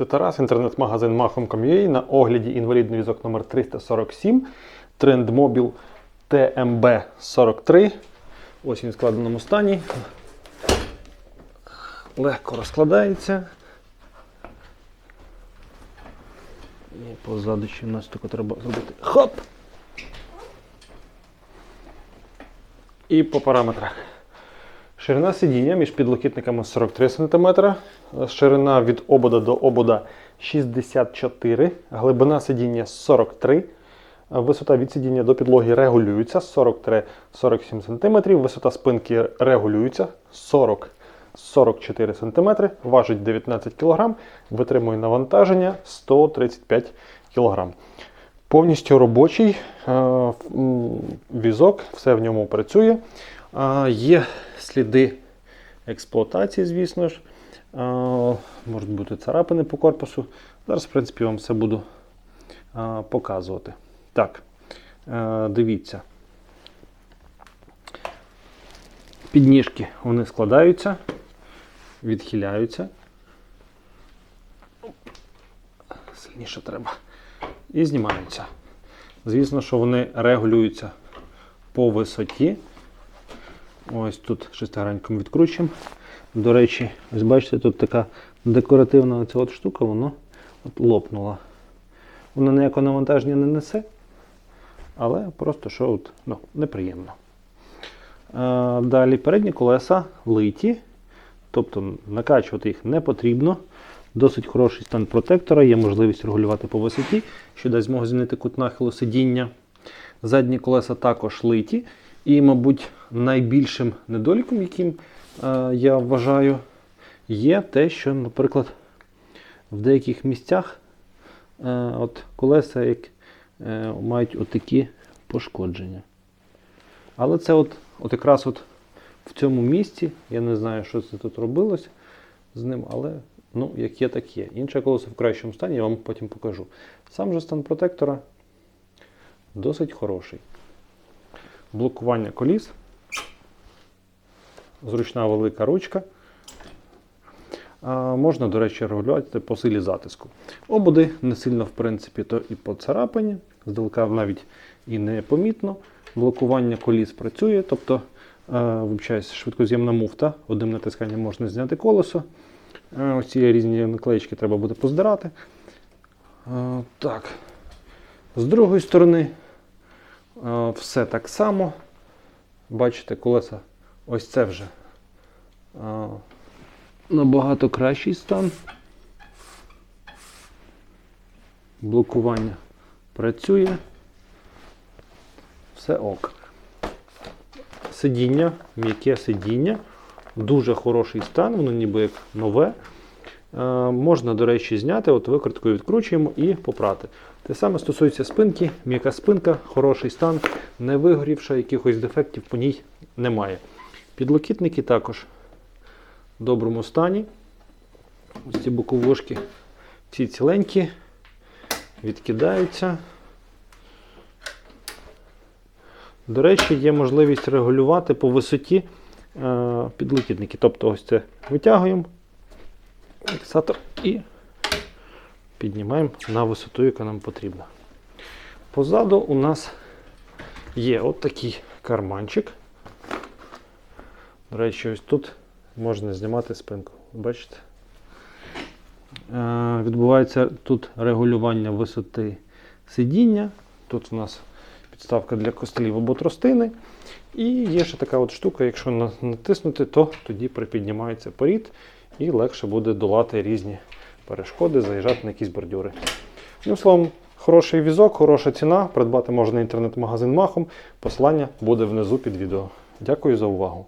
Це Тарас, інтернет-магазин Machom.com.ua на огляді інвалідний візок номер 347 Trendmobil TMB 43. Ось він в складеному стані. Легко розкладається. І позаду ще в нас тільки треба зробити хоп! І по параметрах. Ширина сидіння між підлокітниками 43 см, ширина від обода до обода 64 глибина сидіння 43 Висота від сидіння до підлоги регулюється 43-47 см, висота спинки регулюється 40-44 см, важить 19 кг, витримує навантаження 135 кг. Повністю робочий е, візок, все в ньому працює. Є сліди експлуатації, звісно ж. Можуть бути царапини по корпусу. Зараз, в принципі, вам все буду показувати. Так, е, дивіться. Підніжки вони складаються, відхиляються. Сильніше треба. І знімаються. Звісно, що вони регулюються по висоті. Ось тут шестигранником відкручуємо. До речі, ось бачите, тут така декоративна оця от штука, воно от лопнула. Воно ніякого навантаження не несе, але просто що от, ну, неприємно. Е, Далі передні колеса литі, тобто накачувати їх не потрібно. Досить хороший стан протектора, є можливість регулювати по висоті, що дасть змогу змінити кут нахилу сидіння. Задні колеса також литі. І, мабуть, найбільшим недоліком, яким е, я вважаю, є те, що, наприклад, в деяких місцях е, от колеса як, е, мають отакі пошкодження. Але це от, от якраз от в цьому місці, я не знаю, що це тут робилось з ним, але ну, як є, так є. Інше колесо в кращому стані, я вам потім покажу. Сам же стан протектора досить хороший. Блокування коліс, зручна велика ручка. А, можна, до речі, регулювати по силі затиску. Ободи не сильно, в принципі, то і поцарапані, здалека навіть і не помітно. Блокування коліс працює, тобто, е, вибачаюсь, швидкоз'ємна муфта. Одним натисканням можна зняти колесо. Е, ось ці різні наклеїчки треба буде поздирати. Е, так. З другої сторони, все так само. Бачите, колеса ось це вже набагато кращий стан. Блокування працює. Все ок. Сидіння, м'яке сидіння, дуже хороший стан, воно ніби як нове. Е, можна, до речі, зняти, от викруткою відкручуємо і попрати. Те саме стосується спинки, м'яка спинка, хороший стан, не вигорівша, якихось дефектів по ній немає. Підлокітники також в доброму стані. Ось ці боковушки ці ціленькі, відкидаються. До речі, є можливість регулювати по висоті е, підлокітники. Тобто ось це витягуємо фіксатор і піднімаємо на висоту, яка нам потрібна. Позаду у нас є от такий карманчик. До речі, ось тут можна знімати спинку. Бачите? Е, Відбувається тут регулювання висоти сидіння. Тут у нас підставка для костелів або тростини. І є ще така от штука, якщо натиснути, то тоді припіднімається порід і легше буде долати різні перешкоди, заїжджати на якісь бордюри. Ну, словом, хороший візок, хороша ціна. Придбати можна інтернет-магазин Махом. Посилання буде внизу під відео. Дякую за увагу.